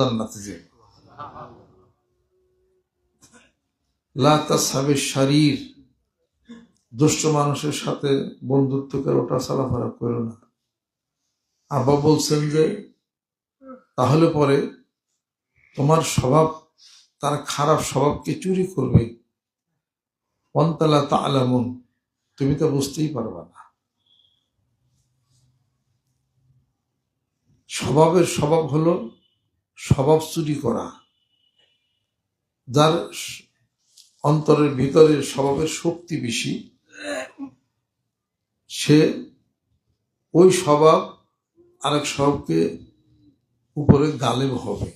জান্নাতে দুষ্ট মানুষের সাথে বন্ধুত্ব করে ওটা চলাফেরা করো না। আব্বা বলছেন যে, তাহলে পরে তোমার স্বভাব, তার খারাপ স্বভাবকে চুরি করবে? পন্তালা তা আলামুন তুমি তো বুঝতেই পারবা না। স্বভাবের স্বভাব হলো স্বভাব চুরি করা, যার অন্তরের ভিতরে স্বভাবের শক্তি বেশি, সে ওই স্বভাব আরেক স্বভাবকে উপরে গালেব হবে।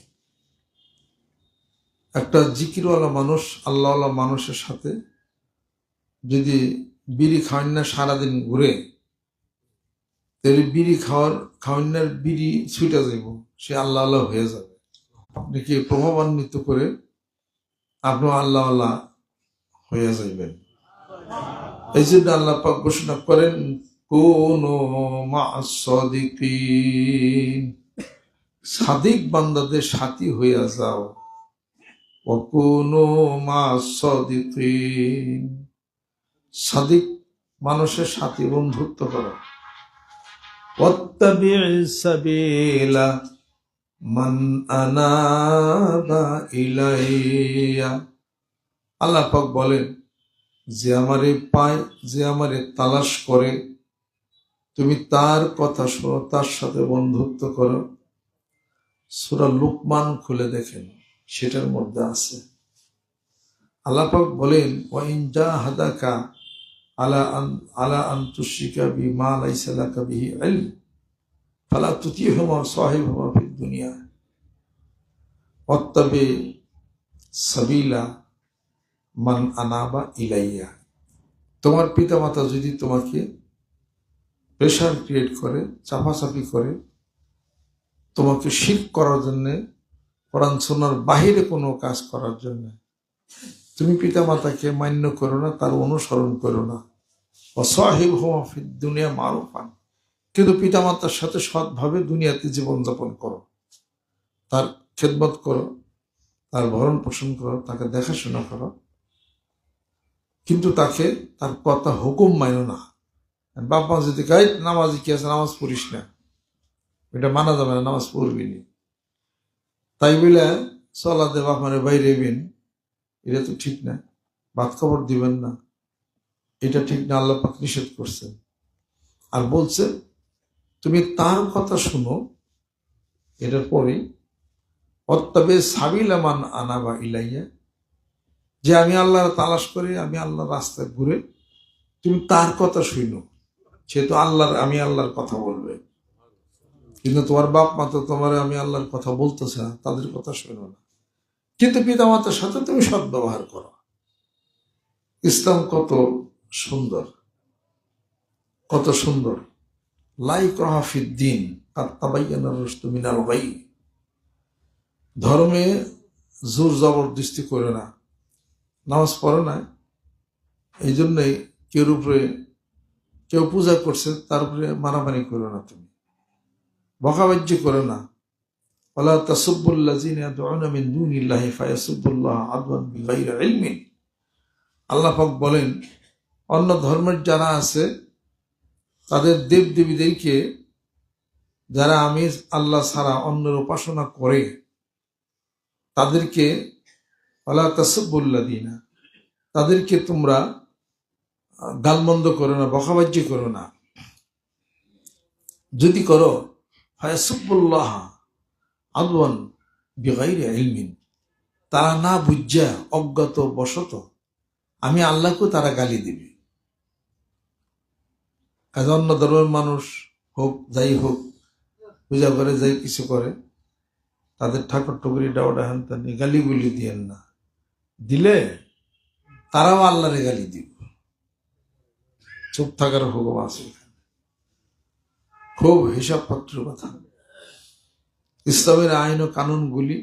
একটা জিকিরওয়ালা মানুষ, আল্লাহওয়ালা মানুষের সাথে যদি বিড়ি খাওয়ান না সারাদিন ঘুরে, তাহলে বিড়ি খাওয়ার খাওয়ান্নার বিড়ি ছুটে যাইব, সে আল্লাহ আল্লাহ হয়ে যাবে। আপনাকে প্রভাবান্বিত করে আপনি আল্লাহ আল্লাহ হয়ে যাইবেন? এই জন্য আল্লাহ পাক ঘোষণা করেন, কোন সাদিক বান্দাদের সাথী হইয়া যাও। কোন সাদিক মানুষের সাথী বন্ধুত্ব করো। মন ইলাইয়া। আল্লাহ পাক বলেন, যে আমারে পায়, যে আমারে তালাশ করে, তুমি তার কথা শোনো, তার সাথে বন্ধুত্ব করো। সুরা লুকমান খুলে দেখেন, সেটার মধ্যে আছে। আল্লাপক বলেন ওয়াইন হাদা হাদাকা আলা আন, আলা আন্তুশিকা বি মা লাইসালাকা বিহি আল ফালা তুতি হমা সাহেব হমা দুনিয়া। ওয়াত্তাবি সাবিলা মান আনাবা ইলাইয়া। তোমার পিতামাতা যদি তোমাকে প্রেশার ক্রিয়েট করে, চাপাচাপি করে, তোমাকে শিল্প করার জন্যে সোনার বাহিরে কোনো কাজ করার জন্য, তুমি পিতামাতাকে মান্য করো না, তার অনুসরণ করো না। অসহিব হোমাফিদ দুনিয়া মারুফান। কিন্তু পিতামাতার সাথে সৎভাবে দুনিয়াতে জীবনযাপন করো। তার খেদমত করো, তার ভরণ পোষণ করো, তাকে দেখাশোনা করো। কিন্তু তাকে তার কথা হুকুম মানো না। বাপ মা যদি গাই নামাজ কি আছে? নামাজ পড়িস না। এটা মানা যাবে না, নামাজ পড়বি নি। তাই বলে চলা দে বাপ মানে বাইরে বিন এটা তো ঠিক না। বাদ খবর দিবেন না। এটা ঠিক না, আল্লাহ পাক নিষেধ করছেন। আর বলছে, তুমি তার কথা শুনো, এটার পরে অত্তবে সাবিলামান আনাবা ইলাইয়া। যে আমি আল্লাহর তালাশ করে, আমি আল্লাহর রাস্তায় ঘুরে তুমি তার কথা শুনো। সে তো আল্লাহর, আমি আল্লাহর কথা বলবে। কিন্তু তোমার বাপ মা তো তোমার আমি আল্লাহর কথা বলতেছে না, তাদের কথা শোনো না। কিন্তু পিতামাতার সাথে তুমি সৎ ব্যবহার করো। ইসলাম কত সুন্দর কত সুন্দর। লাইক রহাফিদ্দিন আর রহাফিদ দিন মিনাল ভাই ধর্মে জোর জবরদস্তি করে না। নামাজ পড়ে না। এই জন্যই কেউ উপরে, কেউ পূজা করছে, তার উপরে মারামারি করো না তুমি। বকাবাজ্য করো না। ওলা দুনিল্লাহি ফায়াসুবুল্লাহ বলেন, অন্য ধর্মের যারা আছে, তাদের দেব দেবীদেরকে যারা আমি আল্লাহ ছাড়া অন্যের উপাসনা করে তাদেরকে ওলা তাসুবুল্লাযিনা তাদেরকে তোমরা গালমন্দ করো না বকাবাজ্য করো না। যদি করো, ফায়াসুবুল্লাহ আদওয়ান বিগাইরে ইলমিন, তারা না বুঝা অজ্ঞাত বশত আমি আল্লাহকেও তারা গালি দিবে। কাজে অন্য ধর্মের মানুষ হোক, যাই হোক, পূজা করে, যাই কিছু করে তাদের ঠাকুর টুকুরি ডাওয়া হ্যান ত্যান এই গালিগুলি দিয়েন না। দিলে তারাও আল্লাহরে গালি দিব। চুপ থাকার হুকুম আছে খুব হিসাব পত্রের কথা। ইসলামের আইন ও কানুনগুলি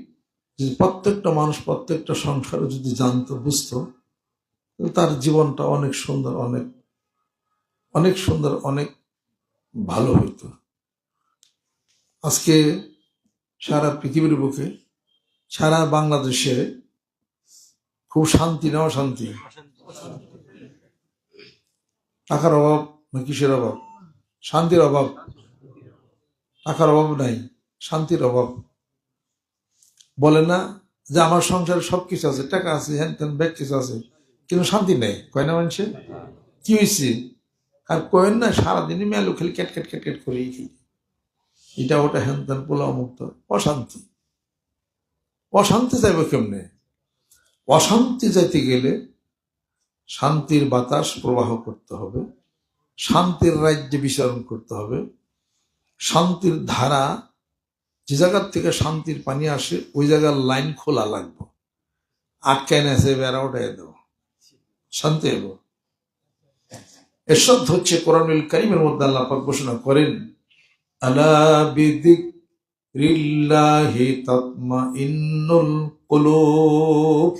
যদি প্রত্যেকটা মানুষ প্রত্যেকটা সংসারে যদি জানতো, বুঝতো তার জীবনটা অনেক সুন্দর, অনেক অনেক সুন্দর, অনেক ভালো হইতো। আজকে সারা পৃথিবীর বুকে, সারা বাংলাদেশে খুব শান্তি না অশান্তি? টাকার অভাব না কিসের অভাব? শান্তির অভাব? টাকার অভাব নাই, শান্তির অভাব। বলে না যে আমার সংসারে সব কিছু আছে, টাকা আছে, হ্যান ত্যান, ব্যাগ কিছু আছে, কিন্তু শান্তি নেই। কয় না মানুষে কি হয়েছে আর কয়েন না, সারাদিনই মেলো খালি ক্যাট ক্যাট ক্যাট ক্যাট করেই খাই এটা ওটা হ্যান ত্যান পোলাও মুক্ত অশান্তি। অশান্তি যাইব কেমনে? অশান্তি যাইতে গেলে শান্তির বাতাস প্রবাহ করতে হবে, শান্তির রাজ্যে বিচরণ করতে হবে, শান্তির ধারা, যে জায়গার থেকে শান্তির পানি আসে, ওই জায়গার লাইন খোলা লাগবে। আটকায় না সে বেড়া উঠাই দেবো। শান্তি এব এসব হচ্ছে কোরআনুল কারিমের মধ্যে আল্লাহ ঘোষণা করেন আলা বিদিক রিল্লাহি তাতমাইন্নুল কুলুব।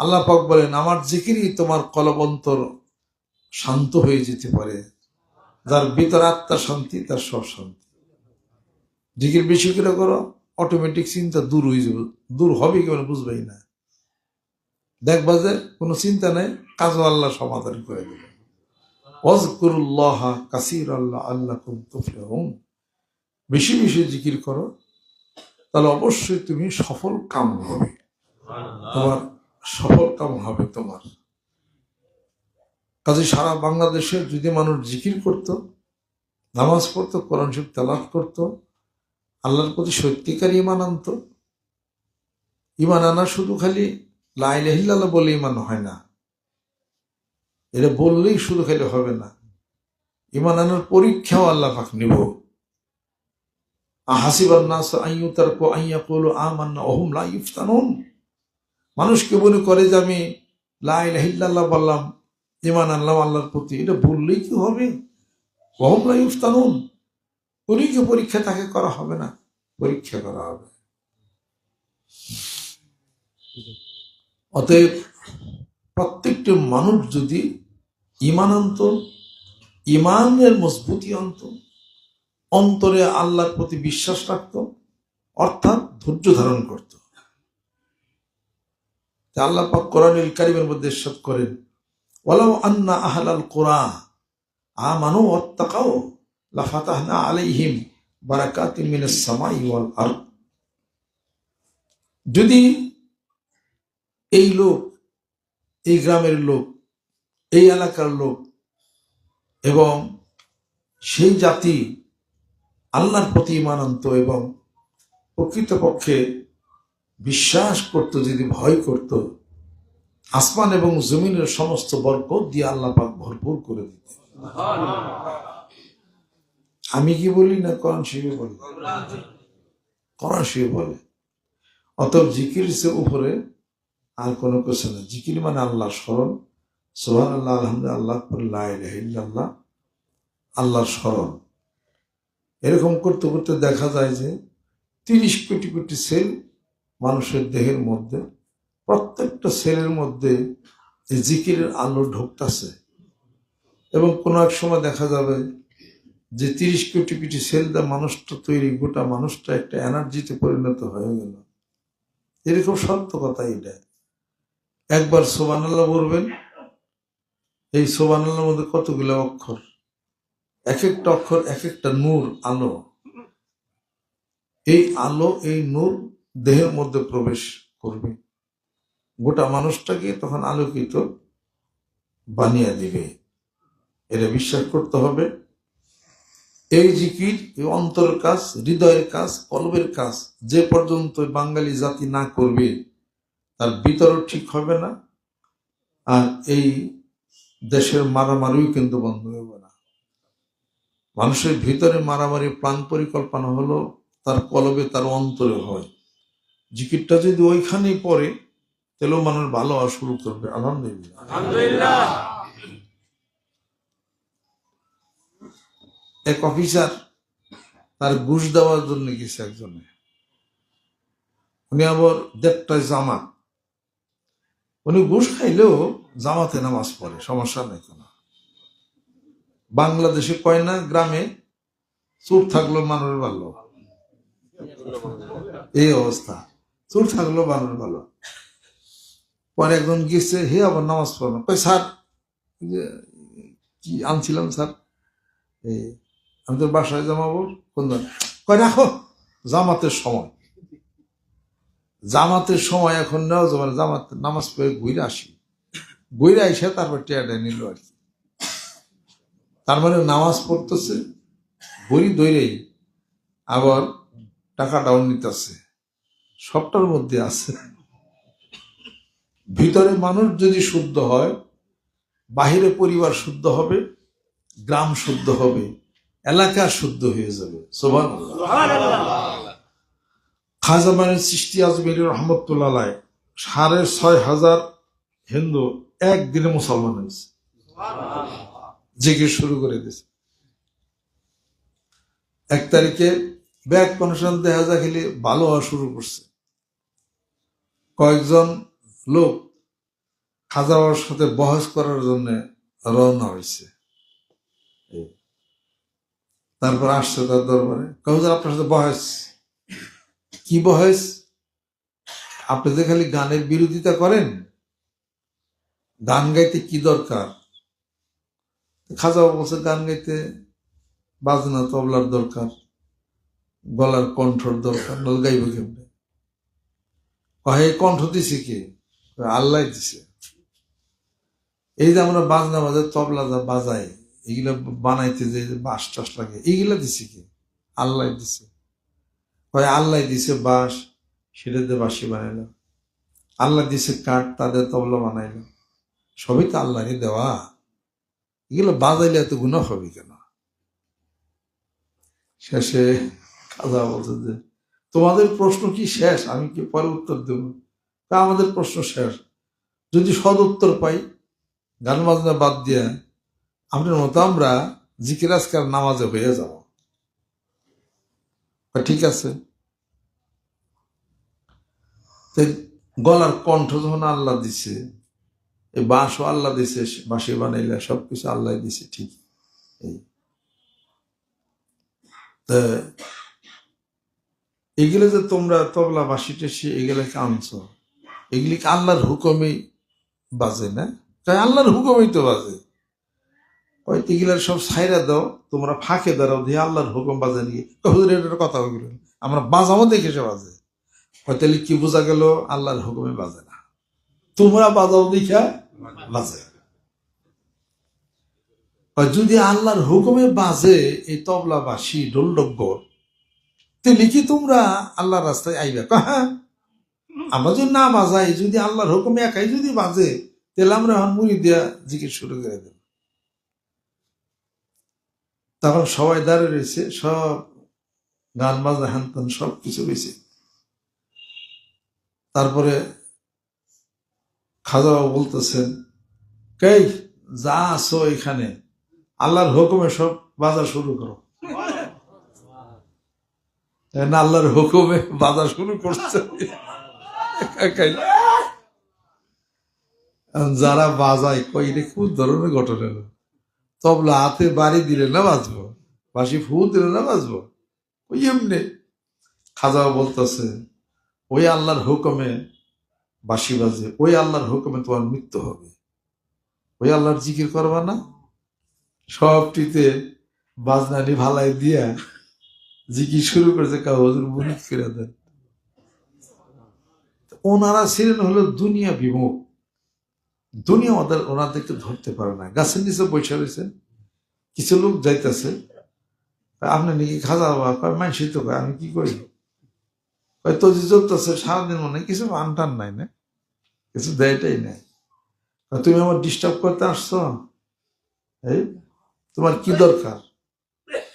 আল্লাহ পাক বলেন, আমার জিকিরই তোমার কলবন্তর শান্ত হয়ে যেতে পারে, যার ভিতর আত্মা শান্তি, তার সব শান্তি। জিকির বেশি করে করো অটোমেটিক চিন্তা দূর হয়ে যাবে। দূর হবে কেমন বুঝবেই না। দেখবা যে কোনো চিন্তা নেই, কাজও আল্লাহ সমাধান করে দেবে। ওয়াজকুরুল্লাহ কাসির আল্লাহ আল্লাহ কুম বেশি বেশি জিকির করো তাহলে অবশ্যই তুমি সফল কাম হবে। তোমার সফল কাম হবে তোমার। কাজে সারা বাংলাদেশে যদি মানুষ জিকির করত নামাজ পড়তো কোরআন শরীফ তেলাফ করতো আল্লাহর প্রতি সত্যিকার ইমান আনত ইমান আনা শুধু খালি লাইলাহিল্লাহ বলে ইমান হয় না। এটা বললেই শুধু খালি হবে না। ইমান আনার পরীক্ষাও আল্লাহ পাক নিব। হাসিবার নাস আইয়ু তার কো আইয়া কলো আমান্না অহুম লা ইফতানুন। মানুষকে মনে করে যে আমি লাইলাহিল্লাহ বললাম, ইমান আল্লাহ আল্লাহর প্রতি? এটা বললেই কি হবে? অহুম লা ইফতানুন। পরীক্ষা পরীক্ষা তাকে করা হবে না? পরীক্ষা করা হবে। অতএব প্রত্যেকটি মানুষ যদি ইমান আনত ইমানের মজবুতি আনত, অন্তরে আল্লাহর প্রতি বিশ্বাস রাখত, অর্থাৎ ধৈর্য ধারণ করত। আল্লাহ পাক কোরআনুল কারিমের মধ্যে ইরশাদ করেন, ওয়ালাউ আন্না আহলাল কোরআ আমানু ওয়াত্তাকাও লাফাতাহনা আলাইহিম বারাকাতিন মিনাস সামাই ওয়াল আরদ। যদি এই লোক এই গ্রামের লোক, এই এলাকার লোক এবং সেই জাতি আল্লাহর প্রতি ইমান আনত এবং প্রকৃতপক্ষে বিশ্বাস করত, যদি ভয় করত, আসমান এবং জমিনের সমস্ত বরকত দিয়ে আল্লাহ পাক ভরপুর করে দিত আমি কি বলি না কোরআন শিবে বলি? কোরআন শিবে বলে। অতএব জিকির উপরে আর কোনো কিছু না জিকির মানে আল্লাহ স্মরণ। সোহান আল্লাহ আলহামদুলিল্লাহ আল্লাহ আল্লাহ আল্লাহর স্মরণ। এরকম করতে করতে দেখা যায় যে তিরিশ কোটি কোটি সেল মানুষের দেহের মধ্যে, প্রত্যেকটা সেলের মধ্যে এই জিকিরের আলো ঢুকতেছে। এবং কোনো এক সময় দেখা যাবে যে তিরিশ কোটি কোটি সেল দা মানুষটা তৈরি, গোটা মানুষটা একটা এনার্জিতে পরিণত হয়ে গেল। এরকম সত্য কথা এটা। একবার সোবান আল্লাহ বলবেন, এই সোবান আল্লাহর মধ্যে কতগুলো অক্ষর? এক একটা অক্ষর এক একটা নূর, আলো। এই আলো, এই নূর দেহের মধ্যে প্রবেশ করবে। গোটা মানুষটাকে তখন আলোকিত বানিয়ে দিবে। এটা বিশ্বাস করতে হবে। এই জিকির, এই অন্তরের কাজ, হৃদয়ের কাজ, কলবের কাজ, যে পর্যন্ত বাঙালি জাতি না করবে তার ভিতরও ঠিক হবে না। আর এই দেশের মারামারিও কিন্তু বন্ধ হবে না। মানুষের ভিতরে মারামারি প্রাণ পরিকল্পনা হলো তার কলবে তার অন্তরে হয়। জিকিরটা যদি ওইখানেই পড়ে তাহলেও মানুষ ভালো হওয়া শুরু করবে। আলহামদুলিল্লাহ। এক অফিসার তার ঘুষ দেওয়ার জন্য গেছে একজনে। উনি আবার দেড়টায় জামাত। উনি ঘুষ খাইলেও জামাতে নামাজ পড়ে, সমস্যা নেই কোনো। বাংলাদেশে কয় না, গ্রামে চুপ থাকল মানুষ ভালো। এই অবস্থা, চোর থাকল বানর ভালো। পরে একজন গেছে, হে আবার নামাজ পড়ল কই স্যার কি আনছিলাম, স্যার? এই, আমি তোর বাসায় জামাবো, কোন? কয়, রাখো, জামাতের সময়। জামাতের সময় এখন নেওয়া যাবে না, জামাত নামাজ পড়ে ঘুরে আসি। ঘুরে আইসে তারপর টেয়াটা নিল আর কি। তার মানে নামাজ পড়তেছে বড়ি দৈরেই আবার টাকাটাও নিতেছে। সবটার মধ্যে আছে। ভিতরে মানুষ যদি শুদ্ধ হয় বাহিরে পরিবার শুদ্ধ হবে গ্রাম শুদ্ধ হবে এলাকা শুদ্ধ হয়ে যাবে। সোভান খাজা মানের সৃষ্টি আজমের রহমতুল্লাহ সাড়ে ছয় হাজার হিন্দু একদিনে মুসলমান হয়েছে। জেগে শুরু করে দিয়েছে। এক তারিখে ব্যাগ কনশন দেখা যায় খেলে ভালো হওয়া শুরু করছে। কয়েকজন লোক খাজা বাবার সাথে বহস করার জন্য রওনা হয়েছে। তারপর আসছে তার দরবারে। কয়েকজন আপনার সাথে বহস? কি বহস? আপনি যে খালি গানের বিরোধিতা করেন, গান গাইতে কি দরকার? খাজা বলছে, গান গাইতে বাজনা, তবলার দরকার, গলার কণ্ঠর দরকার নল গাইব কেমনে? কহে কণ্ঠ দিছে কে? আল্লাহ দিছে। এই যে আমরা বাজনা বাজাই তবলা যা বাজাই এগুলা বানাইতে যে বাস টাস লাগে এইগুলা দিছে কে? আল্লাহ দিছে। কয় আল্লাহ দিছে বাঁশ সেটাতে বাঁশি বানাইলো। আল্লাহ দিছে কাঠ তাদের তবলা বানাইলো। সবই তো আল্লাহরই দেওয়া। এগুলো বাজাইলে এত গুণা হবে কেন? শেষে খাজা বলছে যে, তোমাদের প্রশ্ন কি শেষ? আমি কি পরে উত্তর দেব? তা আমাদের প্রশ্ন শেষ। যদি সদ উত্তর পাই, গান বাজনা বাদ দিয়ে, আপনার মতো আমরা জিকির আজকার নামাজে হয়ে যাব। ঠিক আছে। গলার কণ্ঠ যখন আল্লাহ দিছে, এই বাঁশও আল্লাহ দিছে, বাঁশি বানাইলে সবকিছু আল্লাহ দিছে, ঠিক এগুলো যে তোমরা তবলা, বাঁশি টেসি এগুলোকে আনছ? এগুলি কি আল্লাহর হুকুমেই বাজে না? তাই আল্লাহর হুকুমেই তো বাজে। ওই এগুলার সব সাইরা দাও, তোমরা ফাঁকে দাঁড়াও, দিয়ে আল্লাহর হুকুম বাজে নাকি? হুজুর, এটার কথা ওগুলো আমরা বাজাও দেখে সে বাজে। হয়তো কি বোঝা গেল? আল্লাহর হুকুমে বাজে না। তোমরা বাজাও দেখা বাজে। যদি আল্লাহর হুকুমে বাজে, এই তবলা বাসি ডোলডব্বর তাহলে কি তোমরা আল্লাহর রাস্তায় আইবে? হ্যাঁ। আমরা যদি না বাজাই, যদি আল্লাহর হুকুমে একাই যদি বাজে, তাহলে আমরা এখন মুড়ি দিয়া জিজ্ঞেস শুরু করে দেব। তখন সবাই দাঁড়িয়ে রয়েছে, সব গান বাজনা হ্যান সব কিছু রয়েছে। তারপরে খাজা বাবা বলতেছেন, কেই, যা আছো এখানে, আল্লাহর হুকুমে সব বাজার শুরু করো। আল্লাহর হুকুমে বাজার শুরু করছে। যারা বাজায়, কই রে, কোন ধরনের ঘটনা? তবলা হাতে বাড়ি দিলে না বাজবো বাসি ফু দিলে না বাজবো ওই এমনি? খাজা বলতেছে ওই আল্লাহর হুকুমে বাসি বাজে, ওই আল্লাহর হুকুমে তোমার মৃত্যু হবে। ওই আল্লাহর জিকির করবা না? সবটিতে বাজনানি ভালাই দিয়া জিকির শুরু করেছে কাউ করে দেন। ওনারা ছিলেন হলো দুনিয়া বিমুখ। দুনিয়া ওদের ওনাদেরকে ধরতে পারে না। গাছের নিচে বসে রয়েছে, কিছু লোক যাইতেছে। আপনি নাকি খাজা বাবা কয় মানসি তো কয়, আমি কি করি? কয় তো যে চলতেছে সারাদিন মনে কিছু আনটান নাই না? কিছু দেয়টাই নাই। তুমি আমার ডিস্টার্ব করতে আসছো? এই, তোমার কি দরকার?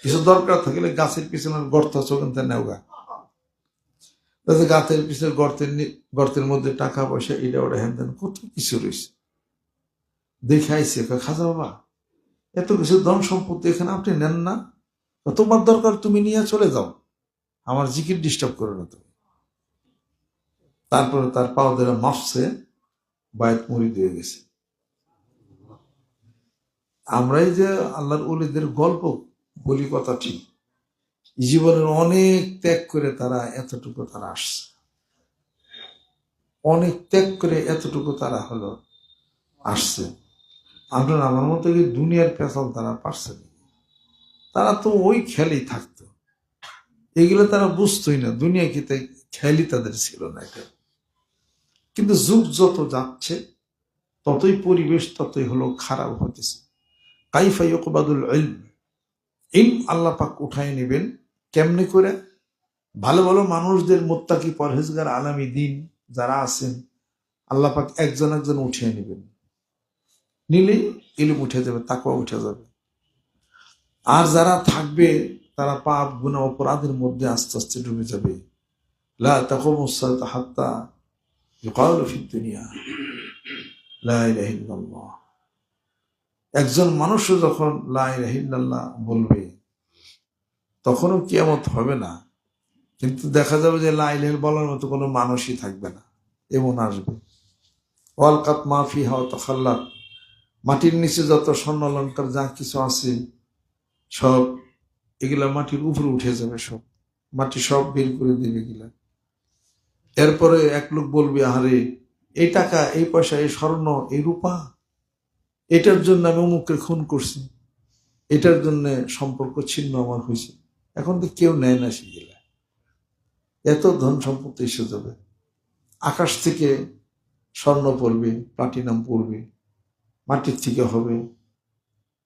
কিছু দরকার থাকলে গাছের পিছনে গর্ত আছে নেওগা তাতে গাছের পিছনে গর্তের গর্তের মধ্যে টাকা পয়সা এটা ওটা হ্যান কত কিছু রয়েছে? দেখে আইসে খাজা বাবা, এত কিছু ধন সম্পত্তি এখানে আপনি নেন না? তোমার দরকার, তুমি নিয়ে চলে যাও। আমার জিকির ডিস্টার্ব করো না তুমি। তারপরে তার পাও ধরে মাপসে বায়াত দিয়ে গেছে। আমরাই যে আল্লাহর উলিদের গল্প বলি কথা ঠিক, জীবনের অনেক ত্যাগ করে তারা এতটুকু তারা আসছে। অনেক ত্যাগ করে এতটুকু তারা হলো আসছে। আপনার আমার মতো কি দুনিয়ার পেছাল তারা পারছে। তারা তো ওই খেলেই থাকতো। এগুলো তারা বুঝতোই না, দুনিয়া কি খেয়ালই তাদের ছিল না এটা। কিন্তু যুগ যত যাচ্ছে, ততই পরিবেশ ততই হলো খারাপ হতেছে কাইফা ইকবাদুল ইলম? ইলম আল্লাহ পাক উঠায় নেবেন কেমনে করে? ভালো ভালো মানুষদের মোত্তাকি পরহেজগার আলামী দিন যারা আছেন, আল্লাহ পাক একজন একজন উঠিয়ে নেবেন। নিলেই ইলম উঠে যাবে তাকুয়া উঠে যাবে। আর যারা থাকবে, তারা পাপ গুণা অপরাধের মধ্যে আস্তে আস্তে ডুবে যাবে। লা তাকুমু সালাতু হাত্তা ইউকালু ফিদ দুনিয়া লা ইলাহা ইল্লাল্লাহ একজন মানুষও যখন লা ইলাহা বলবে, তখনও কিয়ামত হবে না। কিন্তু দেখা যাবে যে লা ইলাহা বলার মতো কোনো মানুষই থাকবে না। এমন আসবে। ওয়ালকাত মাফি হাওয়া তখাল্লাত। মাটির নিচে যত স্বর্ণ অলঙ্কার যা কিছু আছে, সব এগুলা মাটির উপরে উঠে যাবে সব। মাটি সব বের করে দেবে এগুলা। এরপরে এক লোক বলবে আহারে এই টাকা, এই পয়সা, এই স্বর্ণ, এই রূপা, এটার জন্য আমি অমুককে খুন করছি। এটার জন্য সম্পর্ক ছিন্ন আমার হয়েছে। এখন তো কেউ নেয় না সেগুলা এত ধন সম্পত্তি এসে যাবে। আকাশ থেকে স্বর্ণ পড়বে, প্লাটিনাম পড়বে, মাটির থেকে হবে।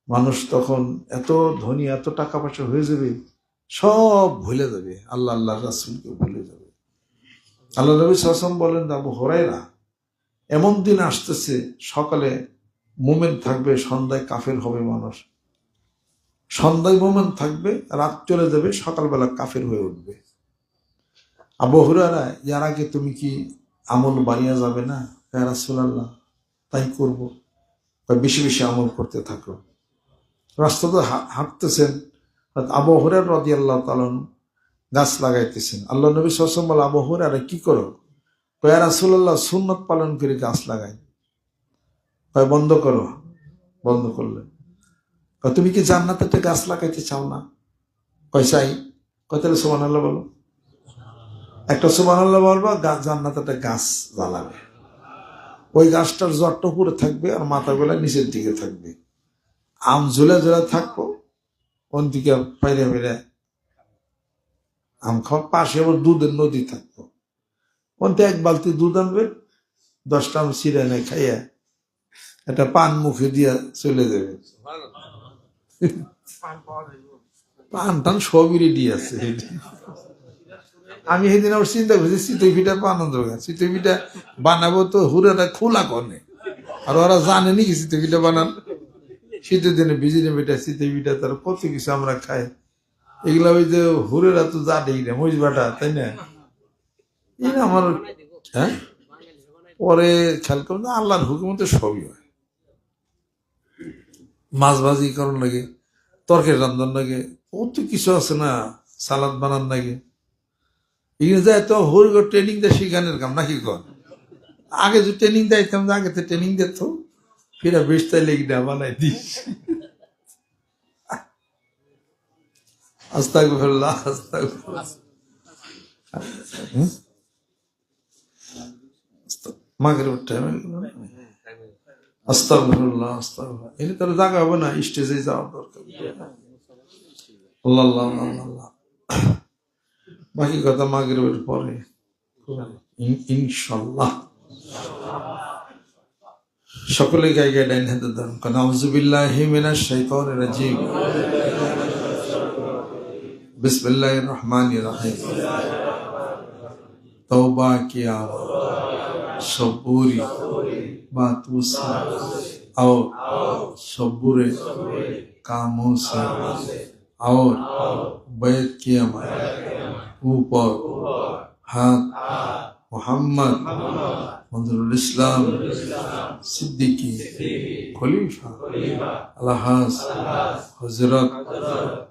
মানুষ তখন এত ধনী, এত টাকা পয়সা হয়ে যাবে, সব ভুলে যাবে। আল্লাহ আল্লাহ রাসুলকে ভুলে যাবে। আল্লাহ নবী সাসম বলেন আবু হরাইরা এমন দিন আসতেছে, সকালে মোমেন্ট থাকবে, সন্ধ্যায় কাফের হবে মানুষ। সন্ধ্যায় মোমেন্ট থাকবে, রাত চলে যাবে, সকালবেলা কাফের হয়ে উঠবে। আবু হুরারা ইয়ার আগে তুমি কি আমল বাড়িয়ে যাবে না? রাসুলাল্লাহ, তাই করব। বেশি বেশি আমল করতে থাকো। রাস্তাতে হাঁটতেছেন। আবু হরের রদি তালন গাছ লাগাইতেছেন। আল্লাহ নবী সসম বলে, আবু হরে আরে কি করো? কয়া রাসুল্লাহ সুন্নত পালন করে, গাছ লাগাই। কয়, বন্ধ করো। বন্ধ করলে। তুমি কি জান্নাতে একটা গাছ লাগাইতে চাও না? কয়, চাই। কয়, তাহলে সুমান আল্লাহ বলো। একটা সুমান আল্লাহ বলব, গা- জান্নাতে একটা গাছ জ্বালাবে। ওই গাছটার জটটা উপরে থাকবে আর মাথাগুলা নিচের দিকে থাকবে। আম ঝুলে ঝুলে থাকব, কোন দিকে পাইরে মেরে আম খাওয়া পাশে আবার দুধের নদী থাকতো। কোনতে এক বালতি দুধ আনবে, দশটা আম নেয় খাইয়া একটা পান মুখে দিয়া চলে যাবে। পান টান সবই রেডি আছে। আমি সেদিন আবার চিন্তা করছি, চিতই পিঠা পান চিতই পিঠা বানাবো তো হুরাটা খোলা কনে। আর ওরা জানে নাকি চিতই পিঠা বানান। শীতের দিনে বিজিনে পিঠা চিতই পিঠা, তার কত কিছু আমরা খাই। এগুলা ওই যে হুরেরা তো যা জানেই না, মহিষ বাটা তাই না? এই আমার হ্যাঁ? পরে খেয়াল করুন আল্লাহর হুকুমতে সবই হয়। মাছ ভাজি করুন লাগে, তরকারি রান্ধার লাগে, কত কিছু আছে না, সালাদ বানান লাগে। এখানে যায় তো হুর ট্রেনিং দেয় শিখানের কাম, নাকি কর আগে যে ট্রেনিং দিতাম আগে তো ট্রেনিং দিত ফিরা বেশ তাই লেগে না বানাই দিস। আস্তাগফিরুল্লাহ হবে না স্টেজে যাওয়ার দরকার। বাকি কথা মাগরিবের পরে। ইন- ইনশাল্লাহ সকলে গায়ে গায়ে ডাইন হাতে দান কারণ আউযুবিল্লাহি মিনাশ শাইতানির রাজিম। بسم اللہ الرحمن الرحیم. توبہ کیا. صبوری. سے. اور صبور کاموں سے. اور بیت کیا اوپر. ہاتھ. محمد. منظر الإسلام صديقي خليفة الحاس حضرت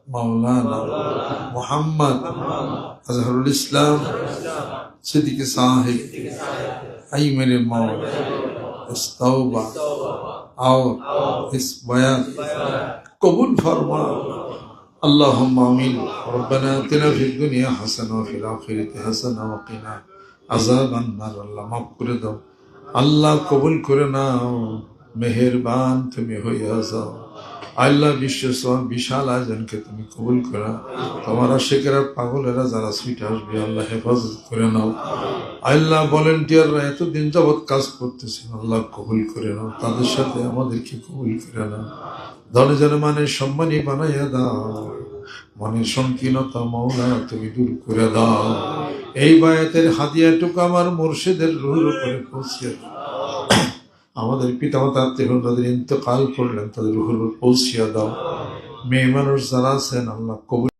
مولانا محمد أظهر الإسلام صديقي صاحب أي من المولى استوبة أو اس بيان قبول فرما. اللهم آمين. ربنا آتنا في الدنيا حسنة وفي الآخرة حسنة وقنا আজাব আন্নার আল্লাহ মাফ করে দাও। আল্লাহ কবুল করে নাও। মেহেরবান তুমি হইয়া যাও। আল্লাহ বিশ্ব বিশাল আয়োজনকে তুমি কবুল করা। তোমার আশেকেরা পাগলেরা যারা সুইট আসবে, আল্লাহ হেফাজত করে নাও। আল্লাহ ভলেন্টিয়াররা এতদিন যাবৎ কাজ করতেছেন, আল্লাহ কবুল করে নাও। তাদের সাথে আমাদেরকে কবুল করে নাও। ধনে জনে মানে সম্মানী বানাইয়া দাও। মনের সংকীর্ণতা মৌলা তুমি দূর করে দাও। এই বায়াতের হাতিয়াটুকু আমার মুর্শিদের রুহুর উপরে পৌঁছে। আমাদের পিতামাতা আত্মীয় তাদের ইন্তকাল করলেন, তাদের রুহুর পৌঁছিয়া দাও মেয়ে মানুষ যারা আছেন, আল্লাহ কবুল